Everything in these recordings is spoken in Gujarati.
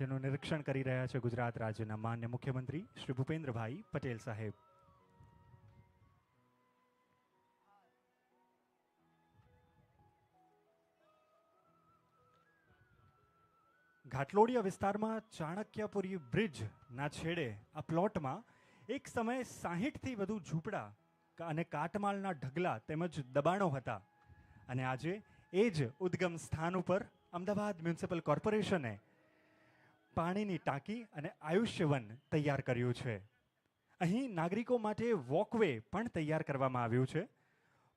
જેનું નિરીક્ષણ કરી રહ્યા છે ગુજરાત રાજ્યના માન્ય મુખ્યમંત્રી શ્રી ભૂપેન્દ્રભાઈ પટેલ સાહેબ. ઘાટલોડિયા વિસ્તારમાં ચાણક્યપુરી બ્રિજના છેડે, આ પ્લોટમાં એક સમયે સાહીઠથી વધુ ઝૂંપડા અને કાટમાળના ઢગલા તેમજ દબાણો હતા. અને આજે એ જ ઉદ્ગમ સ્થાન ઉપર અમદાવાદ મ્યુનિસિપલ કોર્પોરેશને પાણીની ટાંકી અને આયુષ્યવન તૈયાર કર્યું છે. અહીં નાગરિકો માટે વોકવે પણ તૈયાર કરવામાં આવ્યું છે.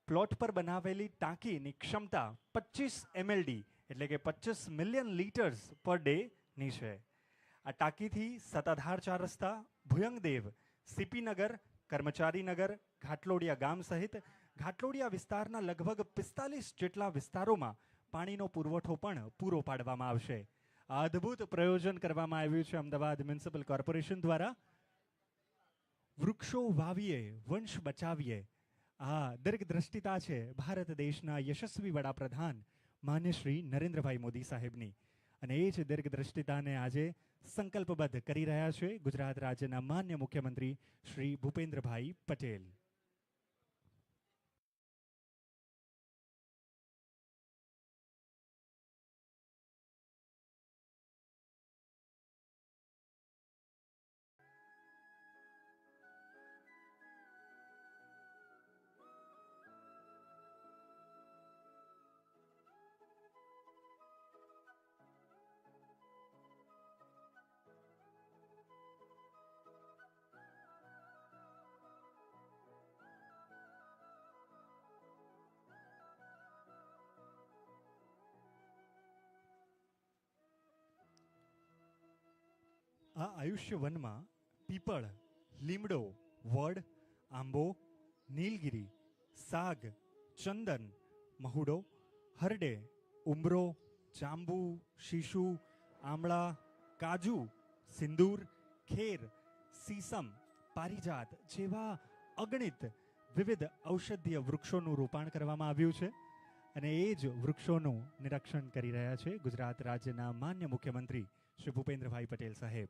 પ્લોટ પર બનાવેલી ટાંકીની ક્ષમતા પચીસ એમએલડી એટલે કે પચીસ મિલિયન લીટર્સ પર ડેની છે. આ ટાંકીથી સત્તાધાર ચાર રસ્તા, ભુયંગદેવ, સીપીનગર, કર્મચારીનગર, ઘાટલોડિયા ગામ સહિત ઘાટલોડિયા વિસ્તારના લગભગ પિસ્તાલીસ જેટલા વિસ્તારોમાં પાણીનો પુરવઠો પણ પૂરો પાડવામાં આવશે. આ અદ્ભુત પ્રયોજન કરવામાં આવ્યું છે અમદાવાદ મ્યુનિસિપલ કોર્પોરેશન દ્વારા. વૃક્ષો વાવીએ, વંશ બચાવીએ. આ દીર્ઘદ્રષ્ટિતા છે ભારત દેશના યશસ્વી વડાપ્રધાન માન્ય શ્રી નરેન્દ્રભાઈ મોદી સાહેબની. અને એ જ દીર્ઘદ્રષ્ટિતાને આજે સંકલ્પબદ્ધ કરી રહ્યા છે ગુજરાત રાજ્યના માન્ય મુખ્યમંત્રી શ્રી ભૂપેન્દ્રભાઈ પટેલ. આ આયુષ્ય વનમાં પીપળ, લીમડો, વડ, આંબો, નીલગિરી, સાગ, ચંદન, મહુડો, હરડે, ઉમરો, જાંબુ, શીશુ, આમળા, કાજુ, સિંદૂર, ખેર, સીસમ, પારિજાત જેવા અગણિત વિવિધ ઔષધીય વૃક્ષોનું રોપાણ કરવામાં આવ્યું છે અને એ જ વૃક્ષોનું નિરીક્ષણ કરી રહ્યા છે ગુજરાત રાજ્યના માન્ય મુખ્યમંત્રી શ્રી ભૂપેન્દ્રભાઈ પટેલ સાહેબ.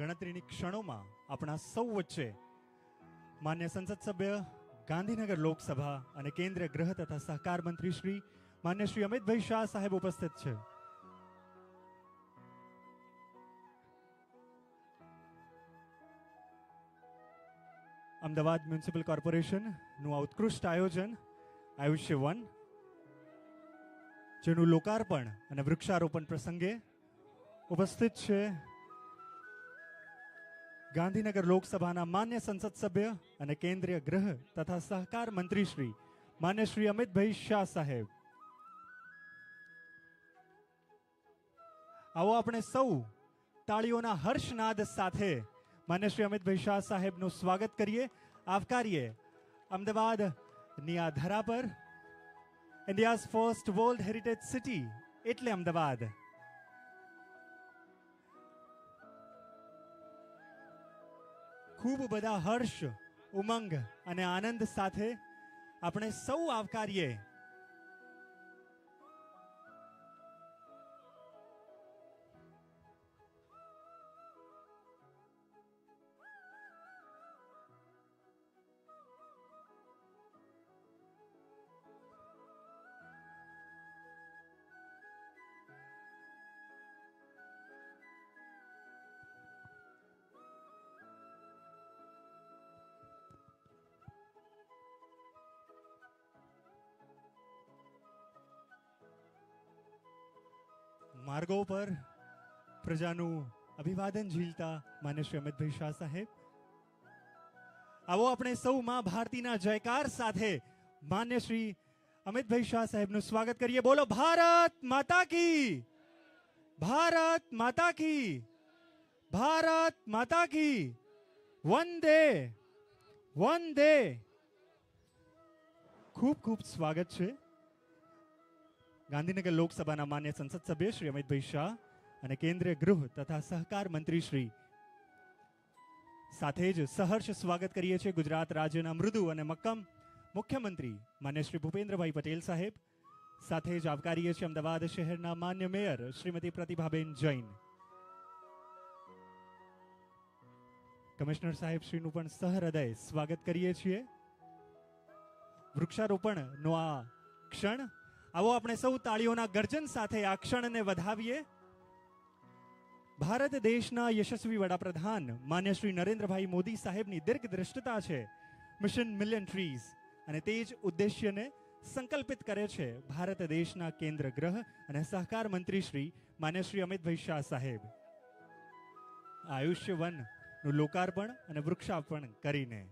ગણતરીની ક્ષણોમાં આપણા સૌ વચ્ચે માન્ય સંસદ સભ્ય, ગાંધીનગર લોકસભા અને કેન્દ્રીય ગૃહ તથા સહકાર મંત્રી શ્રી માન્ય શ્રી અમિતભાઈ શાહ સાહેબ ઉપસ્થિત છે. અમદાવાદ મ્યુનિસિપલ કોર્પોરેશનનું આ ઉત્કૃષ્ટ આયોજન આયુષ્ય વન, જેનું લોકાર્પણ અને વૃક્ષારોપણ પ્રસંગે ઉપસ્થિત છે. ગાંધીનગર લોકસભાના માન્ય સંસદ સભ્ય અને કેન્દ્રીય ગૃહ તથા સહકાર મંત્રી શ્રી માન્ય શ્રી અમિતભાઈ શાહ સાહેબ. આવો આપણે સૌ તાળીઓના હર્ષનાદ સાથે માન્ય શ્રી અમિતભાઈ શાહ સાહેબનું સ્વાગત કરીએ. આવકારીએ અમદાવાદની આ ધરા પર, India's first world heritage city એટલે અમદાવાદ. ખૂબ બધા હર્ષ ઉમંગ અને આનંદ સાથે આપણે સૌ આવકારીએ માર્ગો પર પ્રજાનું અભિવાદન ઝીલતા માન્ય શ્રી અમિતભાઈ શાહ સાહેબ આવો આપણે સૌ માં ભારતીના જયકાર સાથે માન્ય શ્રી અમિતભાઈ શાહ સાહેબનું સ્વાગત કરીએ. બોલો, ભારત માતા કી! ભારત માતા કી! ભારત માતા કી! વંદે! વંદે! ખૂબ ખૂબ સ્વાગત છે. ગાંધીનગર લોકસભાના માન્ય સંસદ સભ્ય શ્રી અમિતભાઈ શાહ અને કેન્દ્રીય ગૃહ તથા સહકાર મંત્રી શ્રી સાથે જ સહર્ષ સ્વાગત કરીએ છીએ ગુજરાત રાજ્યના મૃદુ અને મક્કમ મુખ્યમંત્રી માન્ય શ્રી ભૂપેન્દ્રભાઈ પટેલ સાહેબ. સાથે જ આવકારીએ છીએ અમદાવાદ શહેરના માન્ય મેયર શ્રીમતી પ્રતિભાબેન જૈન. કમિશનર સાહેબ શ્રીનું પણ સહૃદય સ્વાગત કરીએ છીએ. વૃક્ષારોપણનો આ ક્ષણ આવો આપણે સૌ તાળીઓના ગર્જન સાથે આ ક્ષણને વધાવીએ. ભારત દેશના યશસ્વી વડાપ્રધાન, માન્ય શ્રી નરેન્દ્રભાઈ મોદી સાહેબની દીર્ઘ દ્રષ્ટતા છે મિશન મિલિયન ટ્રીઝ અને તે જ ઉદ્દેશ્યને સંકલ્પિત કરે છે ભારત દેશના કેન્દ્ર ગ્રહ અને સહકાર મંત્રી શ્રી, માન્ય શ્રી અમિતભાઈ શાહ સાહેબ. આયુષ્ય વનનું લોકાર્પણ અને વૃક્ષાર્પણ કરીને.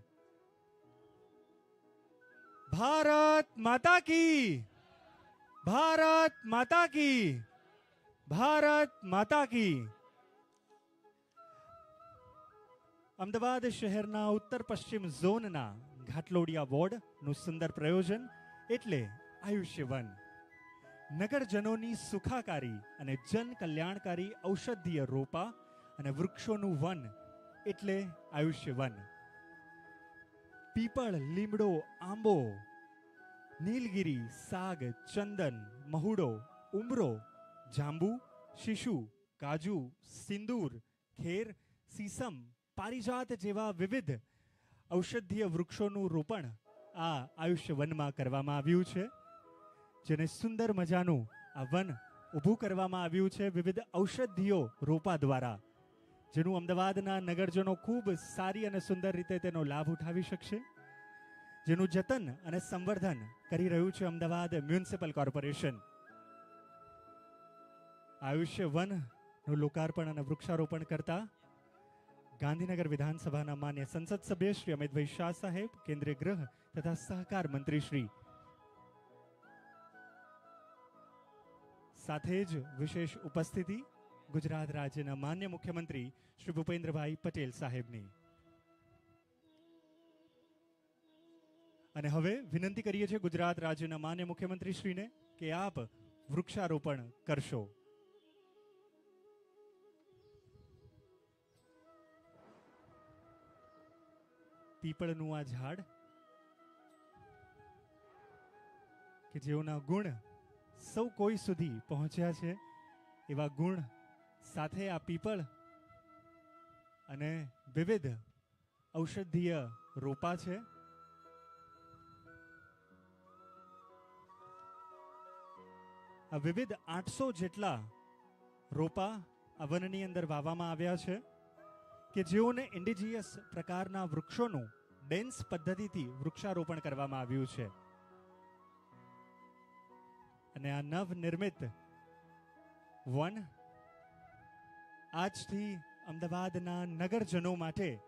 ભારત માતા કી! ભારત માતા કી ભારત માતા કી અમદાવાદ શહેરના ઉત્તર પશ્ચિમ ઝોનના ઘાટલોડિયા વોર્ડનું સુંદર પ્રયોજન એટલે આયુષ્ય વન નગરજનોની સુખાકારી અને જન કલ્યાણકારી ઔષધીય રોપા અને વૃક્ષોનું વન એટલે આયુષ્ય વન પીપળ લીમડો આંબો નીલગિરી, સાગ, ચંદન, મહુડો, ઉમરો, જાંબુ, શિશુ, કાજુ, સિંદૂર, ખેર, સીસમ, પારિજાત જેવા વિવિધ ઔષધીય વૃક્ષોનું રોપણ આ આયુષ્ય વનમાં કરવામાં આવ્યું છે. જેને સુંદર મજાનું આ વન ઊભું કરવામાં આવ્યું છે વિવિધ ઔષધિઓ રોપા દ્વારા, જેનું અમદાવાદના નગરજનો ખૂબ સારી અને સુંદર રીતે તેનો લાભ ઉઠાવી શકશે. જેનું જતન અને સંવર્ધન કરી રહ્યું છે અમદાવાદ મ્યુનિસિપલ કોર્પોરેશન. આયુષ્ય વનનું લોકાર્પણ અને વૃક્ષારોપણ કરતા ગાંધીનગર વિધાનસભાના માન્ય સંસદ સભ્ય શ્રી અમિતભાઈ શાહ સાહેબ, કેન્દ્રીય ગૃહ તથા સહકાર મંત્રી શ્રી. સાથે જ વિશેષ ઉપસ્થિતિ ગુજરાત રાજ્યના માન્ય મુખ્યમંત્રી શ્રી ભૂપેન્દ્રભાઈ પટેલ સાહેબની. અને હવે વિનંતી કરીએ છીએ ગુજરાત રાજ્યના માન્ય મુખ્યમંત્રીશ્રીને કે આપ વૃક્ષારોપણ કરશો. પીપળનું આ ઝાડ કે જેઓના ગુણ સૌ કોઈ સુધી પહોંચ્યા છે, એવા ગુણ સાથે આ પીપળ અને વિવિધ ઔષધીય રોપા છે. આ વિવિધ આઠસો જેટલા રોપા આ વનની અંદર વાવવામાં આવ્યા છે કે જેઓને ઇન્ડિજિયસ પ્રકારના વૃક્ષોનું ડેન્સ પદ્ધતિથી વૃક્ષારોપણ કરવામાં આવ્યું છે. અને આ નવનિર્મિત વન આજથી અમદાવાદના નગરજનો માટે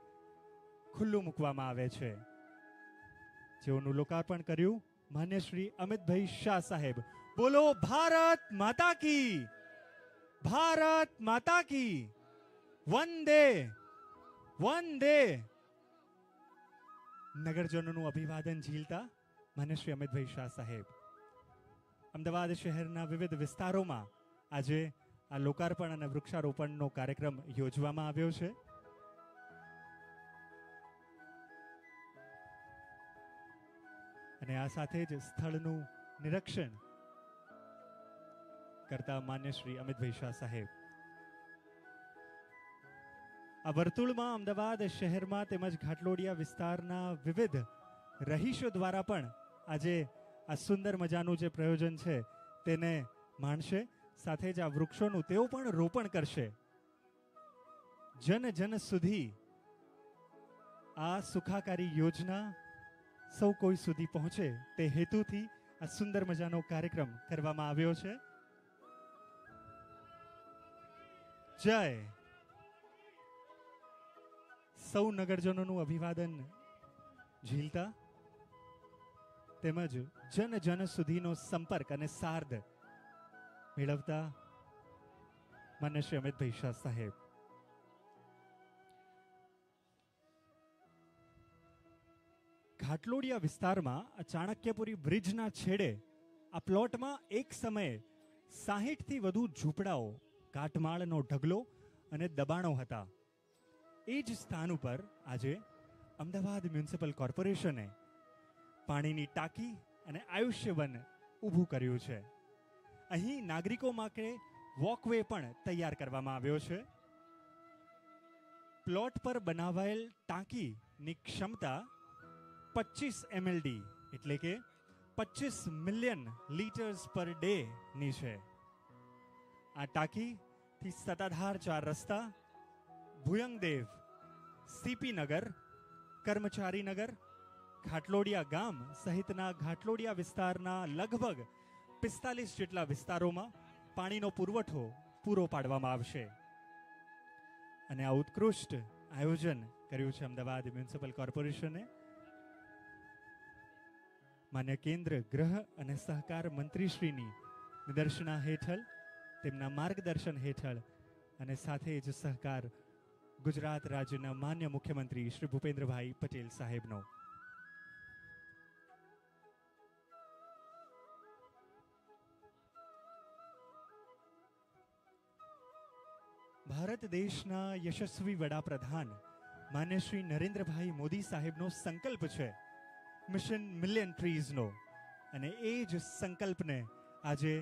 ખુલ્લું મૂકવામાં આવે છે. જેઓનું લોકાર્પણ કર્યું માન્ય શ્રી અમિતભાઈ શાહ સાહેબ. બોલો, ભારત માતા કી, ભારત માતા કી, વંદે વંદે. નગરજનોનું અભિવાદન ઝીલતા મને શ્રી અમિતભાઈ શાહ સાહેબ. અમદાવાદ શહેરના વિવિધ વિસ્તારોમાં આજે આ લોકાર્પણ અને વૃક્ષારોપણનો કાર્યક્રમ યોજવામાં આવ્યો છે. અને આ સાથે જ સ્થળનું નિરીક્ષણ કરતા માન્ય શ્રી અમિતભાઈ શાહ સાહેબ. આ વર્તુળમાં અમદાવાદ શહેરમાં તેમજ ઘાટલોડિયા વિસ્તારના વિવિધ રહીશો દ્વારા પણ આજે આ સુંદર મજાનું જે પ્રયોજન છે તેને માણશે. સાથે જ આ વૃક્ષોનું તેઓ પણ રોપણ કરશે. જન જન સુધી આ સુખાકારી યોજના સૌ કોઈ સુધી પહોંચે તે હેતુથી આ સુંદર મજાનો કાર્યક્રમ કરવામાં આવ્યો છે. જય. સૌ નગરજનોનું અભિવાદન ઝીલતા તેમજ જન જન સુધીનો સંપર્ક અને સાર્ધ મેળવતા માન્ય શ્રી અમિતભાઈ શાહ સાહેબ. ઘાટલોડિયા વિસ્તારમાં ચાણક્યપુરી બ્રિજના છેડે, આ પ્લોટમાં એક સમયે સાહીઠથી વધુ ઝૂંપડાઓ કાટમાળનો ઢગલો અને દબાણો હતા. એ જ સ્થાન ઉપર આજે અમદાવાદ મ્યુનિસિપલ કોર્પોરેશને પાણીની ટાંકી અને આયુષ્યવન ઊભું કર્યું છે. અહીં નાગરિકો માટે વોકવે પણ તૈયાર કરવામાં આવ્યો છે. પ્લોટ પર બનાવાયેલ ટાંકીની ક્ષમતા પચીસ એમએલડી, એટલે કે પચીસ મિલિયન લીટર્સ પર ડે ની છે. આ ટાંકીથી સત્તાધાર ચાર રસ્તા, ભુયંગદેવ, સીપી નગર, કર્મચારી નગર, ઘાટલોડિયા ગામ સહિતના ઘાટલોડિયા વિસ્તારના લગભગ પિસ્તાલીસ જેટલા વિસ્તારોમાં પાણીનો પુરવઠો પૂરો પાડવામાં આવશે. અને આ ઉત્કૃષ્ટ આયોજન કર્યું છે અમદાવાદ મ્યુનિસિપલ કોર્પોરેશને. માન્ય કેન્દ્ર ગ્રહ અને સહકાર મંત્રીશ્રીની નિદર્શના હેઠળ તેમના માર્ગદર્શન હેઠળ અને સાથે જ સહકાર ગુજરાત રાજ્યના માન્ય મુખ્યમંત્રી શ્રી ભૂપેન્દ્રભાઈ પટેલ સાહેબનો. ભારત દેશના યશસ્વી વડાપ્રધાન માન્ય શ્રી નરેન્દ્રભાઈ મોદી સાહેબનો સંકલ્પ છે મિશન મિલિયન ટ્રીઝનો. અને એ જ સંકલ્પને આજે